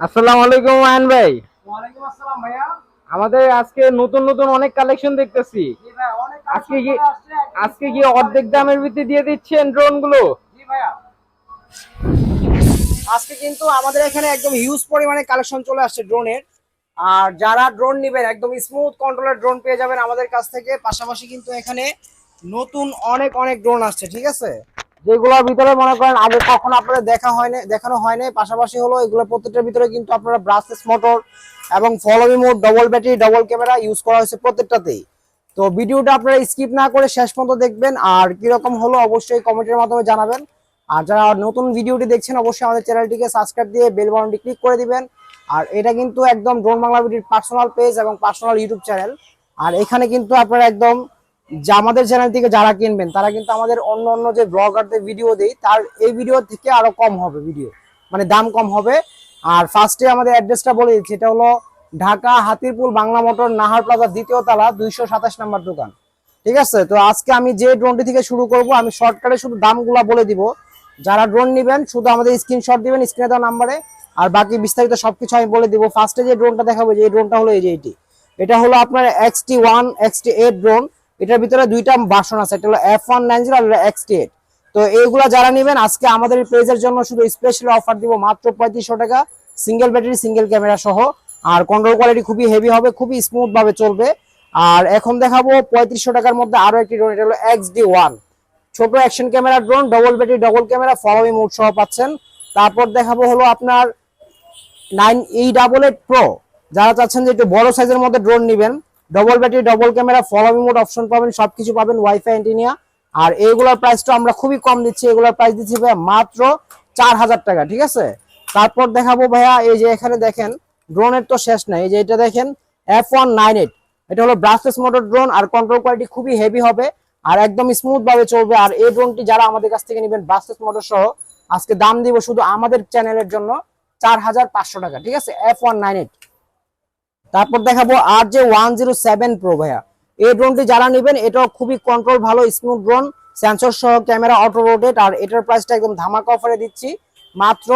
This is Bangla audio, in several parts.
আসসালামু আলাইকুম আয়ন ভাই। ওয়ালাইকুম আসসালাম ভাইয়া। আমাদের আজকে নতুন নতুন অনেক কালেকশন দেখতেছি। আজকে কি আজকে অর্ধেক দামের ভিত্তি দিয়ে দিচ্ছেন ড্রোনগুলো? আজকে কিন্তু আমাদের এখানে একদম হিউজ পরিমাণে কালেকশন চলে আসছে ড্রোনের আর যারা ড্রোন নেবেন একদম স্মুথ কন্ট্রোলের ড্রোন পেয়ে যাবেন আমাদের কাছ থেকে। পাশাপাশি কিন্তু এখানে নতুন অনেক অনেক ড্রোন আসছে ঠিক আছে? যেগুলোর ভিতরে মনে করেন আগে কখনো আপনাদের দেখা হয়নি, দেখানো হয়নি, পাশাপাশি হলো এগুলো প্রত্যেকটার ভিতরে কিন্তু আপনারা ব্রাসেস মোটর এবং follow me mode double battery double camera use করা হয়েছে প্রত্যেকটাতেই। তো ভিডিওটা আপনারা স্কিপ না করে শেষ পর্যন্ত দেখবেন, আর কীরকম হলো অবশ্যই কমেন্টের মাধ্যমে জানাবেন। আর যারা নতুন ভিডিওটি দেখছেন, অবশ্যই আমাদের চ্যানেলটিকে সাবস্ক্রাইব দিয়ে বেল বাটনটি ক্লিক করে দিবেন। আর এটা কিন্তু একদম ড্রোন বাংলা ভিডিওর পার্সোনাল পেজ এবং পার্সোনাল ইউটিউব চ্যানেল আর এখানে কিন্তু আপনারা একদম যে আমাদের চ্যানেল থেকে যারা কিনবেন, তারা কিন্তু আমাদের অন্য অন্য যে ব্লগারদের ভিডিও দেই, তার এই ভিডিও থেকে আরও কম হবে ভিডিও মানে দাম কম হবে। আর ফার্স্টে আমাদের অ্যাড্রেসটা বলে দিচ্ছি, এটা হলো ঢাকা হাতিরপুল বাংলা মোটর নাহার প্লাজার দ্বিতীয় তলা, দুইশো সাতাশ নাম্বার দোকান। ঠিক আছে? তো আজকে আমি যে ড্রোনটি থেকে শুরু করব, আমি শর্টকাটে শুধু দামগুলা বলে দিব। যারা ড্রোন নেবেন, শুধু আমাদের স্ক্রিনশট দিবেন স্ক্রিনে দেওয়া নাম্বারে আর বাকি বিস্তারিত সবকিছু আমি বলে দিব। ফার্স্টে যে ড্রোনটা দেখাবো, যে এই ড্রোনটা হলো এই যে এটি। এটা হলো আপনার X T one X T eight drone এটার ভিতরে দুইটা বাসন আছে, একটা হলো এফ ওয়ান নাইন জিরো আর এক্সটি এইট তো এইগুলা যারা নেবেন, আজকে আমাদের পেজের জন্য শুধু স্পেশাল অফার দিব মাত্র পঁয়ত্রিশশো টাকা সিঙ্গেল ব্যাটারি সিঙ্গেল ক্যামেরা সহ। আর কন্ট্রোল কোয়ালিটি খুবই হেভি হবে, খুবই স্মুথ ভাবে চলবে। আর এখন দেখাবো পঁয়ত্রিশশো টাকার মধ্যে আরও একটি ড্রোন এটা হলো এক্স ডি ওয়ান ছোট action camera drone double battery double camera follow me mode সহ পাচ্ছেন। তারপর দেখাবো হলো আপনার nine E double eight pro যারা চাচ্ছেন যে একটু বড় সাইজের মধ্যে ড্রোন নেবেন double battery double camera follow me mode option পাবেন, সবকিছু পাবেন ওয়াইফাই অ্যান্টিনিয়া আর এইগুলোর প্রাইসটা আমরা খুবই কম দিচ্ছি এগুলোর প্রাইস দিচ্ছি ভাইয়া মাত্র চার হাজার টাকা, ঠিক আছে? তারপর দেখাবো ভাইয়া, এই যে এখানে দেখেন ড্রোনের তো শেষ নাই, এই যে এটা দেখেন এফ ওয়ান নাইন এইট এটা হলো ব্রাসলেস মোটর ড্রোন আর কন্ট্রোল কোয়ালিটি খুবই হেভি হবে, আর একদম স্মুথ ভাবে চলবে। আর এই ড্রোনটি যারা আমাদের কাছ থেকে নেবেন ব্রাসলেস মোটর সহ, আজকে দাম দিব শুধু আমাদের চ্যানেলের জন্য চার হাজার পাঁচশো টাকা, ঠিক আছে? এফ ওয়ান নাইন এইট তারপর দেখাবো আর যে ওয়ান জিরো সেভেন প্রো ভাইয়া। এই ড্রোনটি যারা নেবেন, এটাও খুবই কন্ট্রোল ভালো স্মুথ ড্রোন সেন্সর সহ ক্যামেরা অটো রোটেট আর এটার প্রাইসটা একদম ধামাকা অফারে দিচ্ছি, মাত্র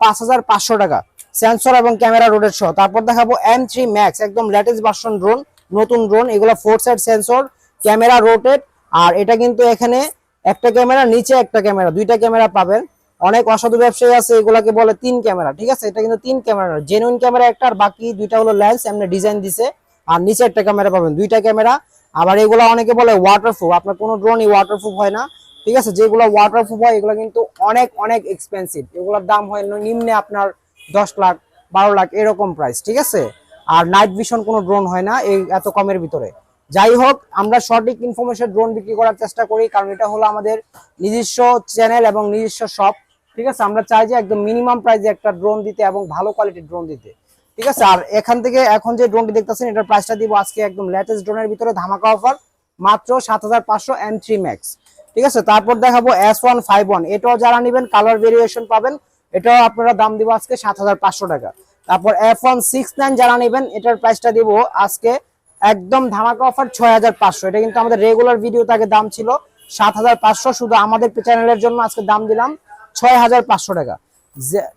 পাঁচ হাজার পাঁচশো টাকা। সেন্সর এবং ক্যামেরা রোটেট সহ। তারপর দেখাবো এম থ্রি ম্যাক্স একদম লেটেস্ট ভার্সন ড্রোন নতুন ড্রোন এগুলো four side sensor camera rotate আর এটা কিন্তু এখানে একটা ক্যামেরা নিচে একটা ক্যামেরা দুইটা ক্যামেরা পাবেন। অনেক অসাধু ব্যবসায়ী আছে, এগুলাকে বলে তিন ক্যামেরা, ঠিক আছে? এটা কিন্তু তিন ক্যামেরা জেনুইন ক্যামেরা একটা আর বাকি দুইটা হলো লেন্স এমনি ডিজাইন দিছে। আর নিচে একটা ক্যামেরা পাবেন, দুইটা ক্যামেরা। আবার এগুলো অনেকে বলে ওয়াটারপ্রুফ আপনার কোনো ড্রোনই ওয়াটারপ্রুফ হয় না, ঠিক আছে? যেগুলো ওয়াটারপ্রুফ হয়, এগুলো কিন্তু অনেক অনেক এক্সপেন্সিভ এগুলোর দাম হয় নিম্নে আপনার দশ লাখ, বারো লাখ, এরকম প্রাইস ঠিক আছে? আর নাইট ভিশন কোনো ড্রোন হয় না, এই এত কমের ভিতরে। যাই হোক, আমরা সঠিক ইনফরমেশন ড্রোন বিক্রি করার চেষ্টা করি, কারণ এটা হলো আমাদের নিজস্ব চ্যানেল এবং নিজস্ব শপ ঠিক আছে? আমরা চাই যে একদম মিনিমাম প্রাইসে একটা ড্রোন দিতে এবং ভালো কোয়ালিটির ড্রোন দিতে। ঠিক আছে? আর এখান থেকে এখন যে ড্রোনটি দেখতেছেন, এটার প্রাইসটা দিব আজকে একদম লেটেস্ট ড্রোনের ভিতরে ধামাকা অফার মাত্র সাত হাজার পাঁচশো এম থ্রি ম্যাক্স ঠিক আছে? তারপর দেখাবো এস ওয়ান ফাইভ ওয়ান এটাও যারা নেবেন কালার ভেরিয়েশন পাবেন, এটাও আপনারা দাম দিব আজকে সাত হাজার পাঁচশো টাকা। তারপর এফ ওয়ান সিক্স নাইন যারা নেবেন, এটার প্রাইসটা দিব আজকে একদম ধামাকা অফার ছয় হাজার পাঁচশো। এটা কিন্তু আমাদের রেগুলার ভিডিওতে আগে দাম ছিল সাত হাজার পাঁচশো। শুধু আমাদের চ্যানেলের জন্য আজকে দাম দিলাম। ছয় হাজার পাঁচশো টাকা।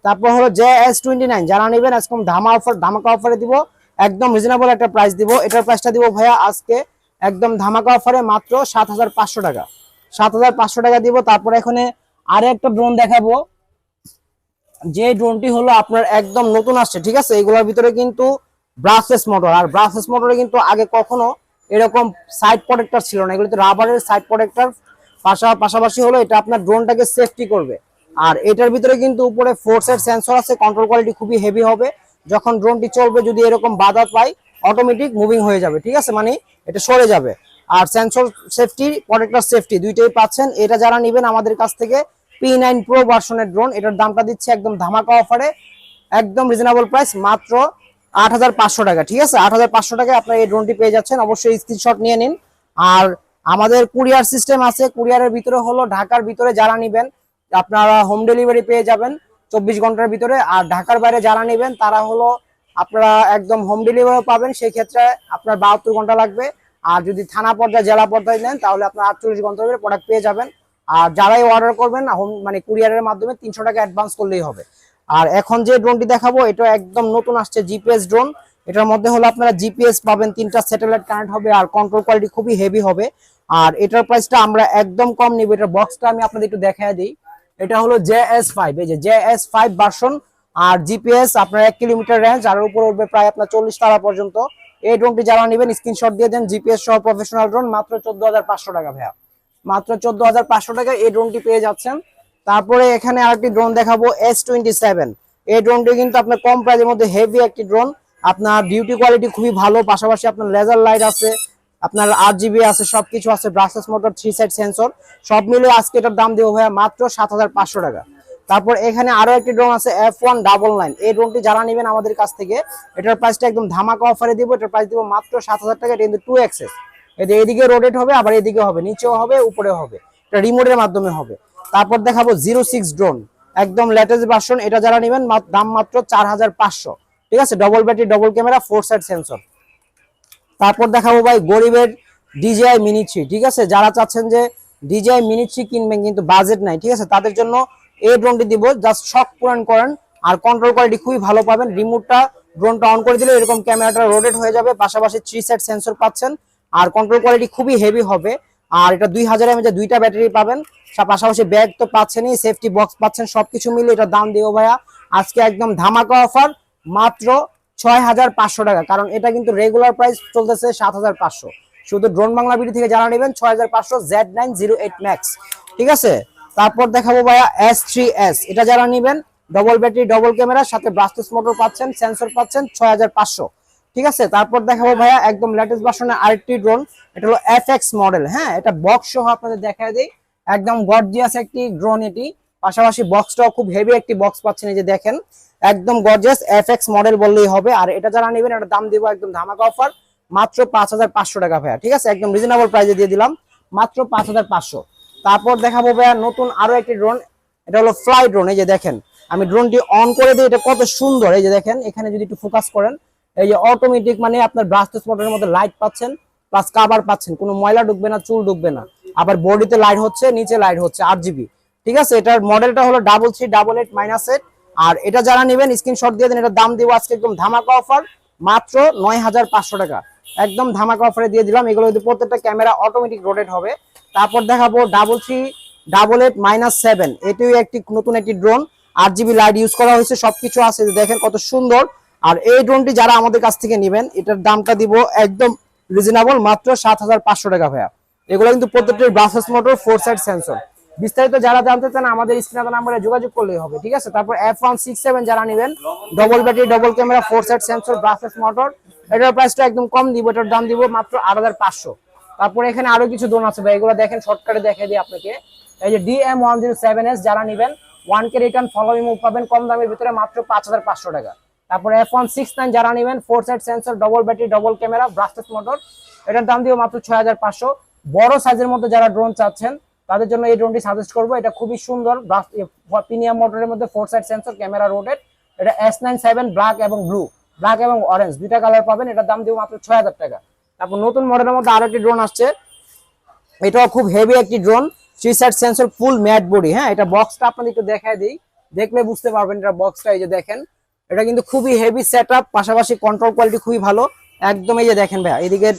তারপর হলো জে এস টোয়েন্টি নাইন, যারা নেবেন আজকে ধামা অফার ধামাকা অফারে দিব, একদম রিজনেবল একটা প্রাইস দিব। এটার প্রাইসটা দিব ভাইয়া আজকে একদম ধামাকা অফারে মাত্র সাত হাজার পাঁচশো টাকা। সাত হাজার পাঁচশো টাকা দিব, তারপর এখানে আরও একটা ড্রোন দেখাবো। যে ড্রোনটি হলো আপনার একদম নতুন আসছে, ঠিক আছে? এগুলোর ভিতরে কিন্তু ব্রাসলেস মোটর আর ব্রাসলেস মোটরে কিন্তু আগে কখনো এরকম সাইড প্রোটেক্টর ছিল না। এগুলোতে রাবারের সাইড প্রোটেক্টর পাশাপাশি হলো এটা আপনার ড্রোনটাকে সেফটি করবে। আর এটার ভিতরে কিন্তু উপরে ফোর্সের সেন্সর আছে কন্ট্রোল কোয়ালিটি খুবই হেভি হবে। যখন ড্রোনটি চলবে, যদি এরকম বাধা পায় অটোমেটিক মুভিং হয়ে যাবে, ঠিক আছে? মানে এটা সরে যাবে। আর সেন্সর সেফটি প্রোটেক্টর সেফটি দুইটাই পাচ্ছেন। এটা যারা নেবেন আমাদের কাছ থেকে পি নাইন প্রো ভার্সনের ড্রোন এটার দামটা দিচ্ছে একদম ধামাকা অফারে একদম রিজনেবল প্রাইস মাত্র আট হাজার পাঁচশো টাকা, ঠিক আছে? আট হাজার পাঁচশো টাকায় আপনার এই ড্রোনটি পেয়ে যাচ্ছেন। অবশ্যই স্ক্রিনশট নিয়ে নিন। আর আমাদের কুরিয়ার সিস্টেম আছে। কুরিয়ারের ভিতরে হলো ঢাকার ভিতরে যারা নেবেন আপনারা হোম ডেলিভারি পেয়ে যাবেন চব্বিশ ঘণ্টার ভিতরে। আর ঢাকার বাইরে যারা নেবেন, তারা হলো আপনারা একদম হোম ডেলিভারি পাবেন। সেই ক্ষেত্রে আপনার বাহাত্তর ঘণ্টা লাগবে। আর যদি থানা পর্যায়ে, জেলা পর্যায়ে নেন, তাহলে আপনার আটচল্লিশ ঘণ্টার ভিতরে প্রোডাক্ট পেয়ে যাবেন। আর যারাই অর্ডার করবেন হোম মানে কুরিয়ারের মাধ্যমে তিনশো টাকা অ্যাডভান্স করলেই হবে। আর এখন যে ড্রোনটি দেখাবো, এটা একদম নতুন আসছে জিপিএস ড্রোন এটার মধ্যে হলো আপনারা জিপিএস পাবেন, তিনটা স্যাটেলাইট কানেক্ট হবে, আর কন্ট্রোল কোয়ালিটি খুবই হেভি হবে। আর এটার প্রাইসটা আমরা একদম কম নিব। এটার বক্সটা আমি আপনাদের একটু দেখায় দিই। এটা হলো জে এস ফাইভ এই যে জে এস ফাইভ ভার্সন আর জিপিএস আপনার এক কিলোমিটার রেঞ্জ আর উপর উঠবে প্রায় আপনার চল্লিশ তারা পর্যন্ত। এই ড্রোনটি যারা নেবেন স্ক্রিনশট দিয়ে দেন জিপিএস সহ প্রফেশনাল ড্রোন মাত্র চোদ্দ হাজার পাঁচশো টাকা ভাইয়া। মাত্র চোদ্দ হাজার পাঁচশো টাকা এই ড্রোনটি পেয়ে যাচ্ছেন। তারপরে এখানে আরেকটি ড্রোন দেখাবো এস টোয়েন্টি সেভেন এই ড্রোনটি কিন্তু আপনার কম প্রাইজের মধ্যে হেভি একটি ড্রোন আপনার ডিউটি কোয়ালিটি খুবই ভালো, পাশাপাশি আপনার লেজার লাইট আছে। আপনার আট জিবি আছে, সবকিছু আছে brushless motor three side sensor সব মিলে আজকে এটার দাম দেবো ভাইয়া মাত্র সাত হাজার পাঁচশো টাকা। তারপর এখানে আরও একটি ড্রোন আছে এফ ওয়ান ডাবল নাইন এই ড্রোনটি যারা নেবেন আমাদের কাছ থেকে, এটার প্রাইসটা একদম ধামাকা অফারে দিব, এটার প্রাইস দিব মাত্র সাত হাজার টাকা, এটা কিন্তু টু এক্সেস এটা এদিকে রোটেট হবে, আবার এদিকে হবে, নিচেও হবে, উপরেও হবে। এটা রিমোটের মাধ্যমে হবে। তারপর দেখাবো জিরো সিক্স ড্রোন একদম লেটেস্ট ভার্সন এটা যারা নেবেন দাম মাত্র চার হাজার পাঁচশো। ঠিক আছে? Double battery double camera four side sensor তারপর দেখাবো ভাই গরিবের ডিজিআই মিনি থ্রি ঠিক আছে? যারা চাচ্ছেন যে ডিজিআই মিনি থ্রি কিনবেন কিন্তু বাজেট নাই, ঠিক আছে? তাদের জন্য এই ড্রোনটি দিব জাস্ট শক পূরণ করেন। আর কন্ট্রোল কোয়ালিটি খুবই ভালো পাবেন। রিমোটটা ড্রোনটা অন করে দিলে এরকম ক্যামেরাটা রোটেট হয়ে যাবে। পাশাপাশি থ্রি সাইড সেন্সর পাচ্ছেন। আর কন্ট্রোল কোয়ালিটি খুবই হেভি হবে। আর এটা দুই হাজার এমএচ দুইটা ব্যাটারি পাবেন। পাশাপাশি ব্যাগ তো পাচ্ছেনই সেফটি বক্স পাচ্ছেন, সবকিছু মিলে এটা দাম দিও ভাইয়া। আজকে একদম ধামাকা অফার মাত্র ছয় হাজার পাঁচশো টাকা। কারণ এটা কিন্তু রেগুলার প্রাইস চলতেছে সাত হাজার পাঁচশো। শুধু ড্রোন বাংলা বিডি থেকে জানা নেবেন, ছয় হাজার পাঁচশো Z nine zero eight max ঠিক আছে? তারপর দেখাবো ভাইয়া এস থ্রি এস এটা যারা নেবেন ডবল ব্যাটারি ডবল ক্যামেরা সাথে ব্রাস্টেস মোটর পাচ্ছেন সেন্সর পাচ্ছেন, ছয় হাজার পাঁচশো। ঠিক আছে? তারপর দেখাবো ভাইয়া একদম লেটেস্ট ভার্সনের আরেকটি ড্রোন এটা হলো এফ এক্স মডেল হ্যাঁ এটা বক্স সহ আপনাদের দেখায় দিই। একদম গর্জিয়াস একটি ড্রোন এটি। পাশাপাশি বক্সটাও খুব হেভি একটি বক্স পাচ্ছেন এই যে দেখেন। একদম গর্জিয়াস এফ মডেল বললেই হবে। আর এটা যারা নেবেন, এটা দাম দিব একদম ধামাকা অফার মাত্র পাঁচ হাজার পাঁচশো টাকা ভাইয়া, ঠিক আছে? একদম রিজনেবল প্রাইসে দিয়ে দিলাম, মাত্র পাঁচ হাজার পাঁচশো। তারপর দেখাবো ভাইয়া নতুন আরও একটি ড্রোন এটা হলো ফ্লাই ড্রোন এই যে দেখেন। আমি ড্রোনটি অন করে দিই, এটা কত সুন্দর, এই যে দেখেন। এখানে যদি একটু ফোকাস করেন, এই যে অটোমেটিক মানে আপনার ব্রাস্টেস মোটরের মধ্যে লাইট পাচ্ছেন প্লাস কাভার পাচ্ছেন। কোনো ময়লা ঢুকবে না, চুল ঢুকবে না। আবার বডিতে লাইট হচ্ছে, নিচে লাইট হচ্ছে, আট জিবি ঠিক আছে? এটার মডেলটা হলো double three double eight minus eight আর এটা যারা নেবেন স্ক্রিনশট দিয়ে দেন এটার দাম দিব আজকে একদম ধামাকা অফার মাত্র নয় হাজার পাঁচশো টাকা। একদম ধামাকা অফারে দিয়ে দিলাম। এগুলো কিন্তু প্রত্যেকটা ক্যামেরা অটোমেটিক রোটেট হবে। তারপর দেখাবো double three double eight minus seven এটিও একটি নতুন একটি ড্রোন আট জিবি লাইট ইউজ করা হয়েছে, সবকিছু আছে। দেখেন কত সুন্দর। আর এই ড্রোনটি যারা আমাদের কাছ থেকে নেবেন, এটার দামটা দিব একদম রিজনেবল মাত্র সাত হাজার পাঁচশো টাকা ভাইয়া। এগুলো কিন্তু প্রত্যেকটির brushless motor four side sensor বিস্তারিত যারা জানতে চান, আমাদের স্ক্রিনে নাম্বারে যোগাযোগ করলেই হবে, ঠিক আছে? তারপর এফ ওয়ান সিক্স সেভেন যারা নেবেন double battery double camera four set sensor brushless motor এটার প্রাইসটা একদম কম দিব, এটার দাম দিব মাত্র আট হাজার পাঁচশো। তারপর এখানে আরও কিছু ড্রোন আছে ভাই, এগুলো দেখেন শর্টকাটে দেখে দিই আপনাকে। এই যে D M one zero seven S যারা নেবেন one key return follow move পাবেন কম দামের ভিতরে মাত্র পাঁচ হাজার পাঁচশো টাকা। তারপর এফ ওয়ান সিক্স নাইন যারা নেবেন four side sensor double battery double camera brushless motor এটার দাম দিব মাত্র ছয় হাজার পাঁচশো। বড় সাইজের মধ্যে যারা ড্রোন চাচ্ছেন তাদের জন্য এই ড্রোনটি সাজেস্ট করব। এটা খুবই সুন্দর প্রিমিয়াম মোটরের মধ্যে four side sensor camera rotate এটা এস নাইন সেভেন ব্ল্যাক এবং ব্লু ব্ল্যাক এবং অরেঞ্জ দুইটা কালার পাবেন। এটার দাম দিব মাত্র ছয় হাজার টাকা। তারপর নতুন মডেলের মধ্যে আরও একটি ড্রোন আসছে। এটাও খুব হেভি একটি drone three side sensor full matte body হ্যাঁ? এটা বক্সটা আপনাদের একটু দেখায় দিই। দেখলে বুঝতে পারবেন এটা বক্সটা এই যে দেখেন। এটা কিন্তু খুবই হেভি সেট পাশাপাশি কন্ট্রোল কোয়ালিটি খুবই ভালো। একদম এই যে দেখেন ভাইয়া, এদিকে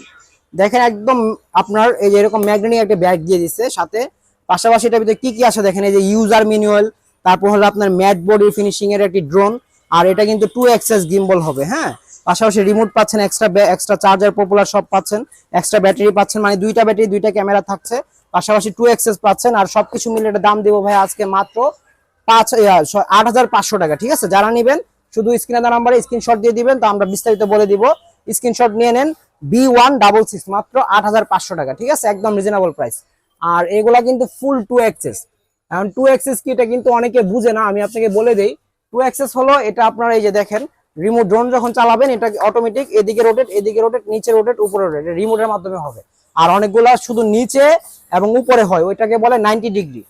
দেখেন একদম আপনার এই যে এরকম ম্যাগনেটিক একটা ব্যাগ দিয়ে দিচ্ছে, সাথে পাশাপাশি এটার ভিতরে কি কি আছে দেখেন, এই যে ইউজার ম্যানুয়াল তারপর হলো আপনার ম্যাট বডি ফিনিশিং এর একটি ড্রোন আর এটা কিন্তু টু এক্সেস গিম্বল হবে হ্যাঁ? পাশাপাশি রিমোট পাচ্ছেন এক্সট্রা এক্সট্রা চার্জার পপুলার সব পাচ্ছেন এক্সট্রা ব্যাটারি পাচ্ছেন মানে দুইটা ব্যাটারি দুইটা ক্যামেরা থাকছে। পাশাপাশি টু এক্সেস পাচ্ছেন, আর সবকিছু মিলে এটা দাম দেবো ভাই আজকে মাত্র পাঁচ আট হাজার পাঁচশো টাকা, ঠিক আছে? যারা নেবেন, শুধু স্ক্রিনে নাম্বারে স্ক্রিনশট দিয়ে দিবেন, তো আমরা বিস্তারিত বলে দিব। স্ক্রিনশট নিয়ে নেন বি ওয়ান ডাবল সিক্স মাত্র আট হাজার পাঁচশো টাকা, ঠিক আছে? একদম রিজনেবল প্রাইস আর এগুলা কিন্তু ফুল টু এক্সেস এখন টু এক্সেস কি এটা কিন্তু অনেকে বুঝে না, আমি আপনাকে বলে দিই। টু এক্সেস হলো এটা আপনারা এই যে দেখেন রিমোট ড্রোন যখন চালাবেন, এটা অটোমেটিক এদিকে রোটেট এদিকে রোটেট নিচে রোটেট উপরে রোটেট রিমোটের মাধ্যমে হবে। আর অনেকগুলা শুধু নিচে এবং উপরে হয়, ওইটাকে বলে নাইনটি ডিগ্রি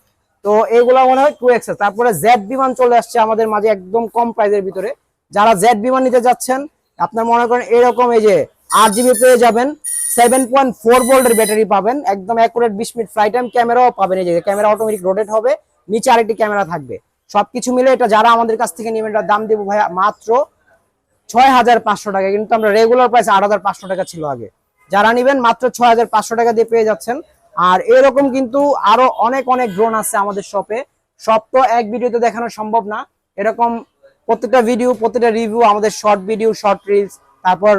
তো এইগুলা মনে হয় টু এক্সেস তারপরে জেড বিমান চলে আসছে আমাদের মাঝে একদম কম প্রাইসের ভিতরে। যারা জেড বিমান নিতে যাচ্ছেন, আপনার মনে করেন এরকম এই যে আট জিবি পেয়ে যাবেন। সেভেন পয়েন্ট ফোর ভোল্টের ব্যাটারি পাবেন। একদম অ্যাকুরেট বিশ মিনিট ফ্লাই টাইম ক্যামেরাও পাবেন। এই যে ক্যামেরা অটোমেটিক রোটেট হবে। নিচে আরেকটি ক্যামেরা থাকবে। সবকিছু মিলে এটা যারা আমাদের কাছ থেকে এটার দাম দেবো ভাইয়া মাত্র ছয় হাজার পাঁচশো টাকা। কিন্তু আমরা রেগুলার প্রাইস আট হাজার পাঁচশো টাকা ছিল আগে। যারা নেবেন, মাত্র ছয় হাজার পাঁচশো টাকা দিয়ে পেয়ে যাচ্ছেন। আর এরকম কিন্তু আরও অনেক অনেক ড্রোন আছে আমাদের শপে সব তো এক ভিডিওতে দেখানো সম্ভব না। এরকম প্রত্যেকটা ভিডিও প্রত্যেকটা রিভিউ আমাদের শর্ট ভিডিও শর্ট রিলস তারপর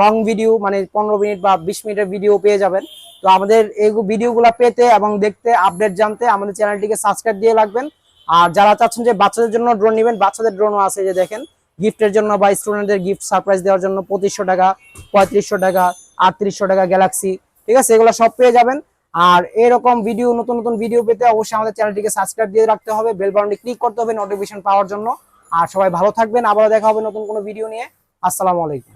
লং ভিডিও মানে পনেরো মিনিট বা বিশ মিনিটের ভিডিও পেয়ে যাবেন। তো আমাদের এই ভিডিওগুলো পেতে এবং দেখতে আপডেট জানতে আমাদের চ্যানেলটিকে সাবস্ক্রাইব দিয়ে রাখবেন। আর যারা চাচ্ছেন যে বাচ্চাদের জন্য ড্রোন নেবেন, বাচ্চাদের ড্রোনও আছে যে দেখেন গিফটের জন্য বা স্টুডেন্টদের গিফট সারপ্রাইজ দেওয়ার জন্য পঁচিশশো টাকা, পঁয়ত্রিশশো টাকা, আটত্রিশশো টাকা গ্যালাক্সি ঠিক আছে? এগুলো সব পেয়ে যাবেন। আর এরকম ভিডিও নতুন নতুন ভিডিও পেতে অবশ্যই আমাদের চ্যানেলটিকে সাবস্ক্রাইব দিয়ে রাখতে হবে। বেল বাটনটি ক্লিক করতে হবে নোটিফিকেশন পাওয়ার জন্য। আর সবাই ভালো থাকবেন। আবারও দেখা হবে নতুন কোনো ভিডিও নিয়ে। আসসালামু আলাইকুম।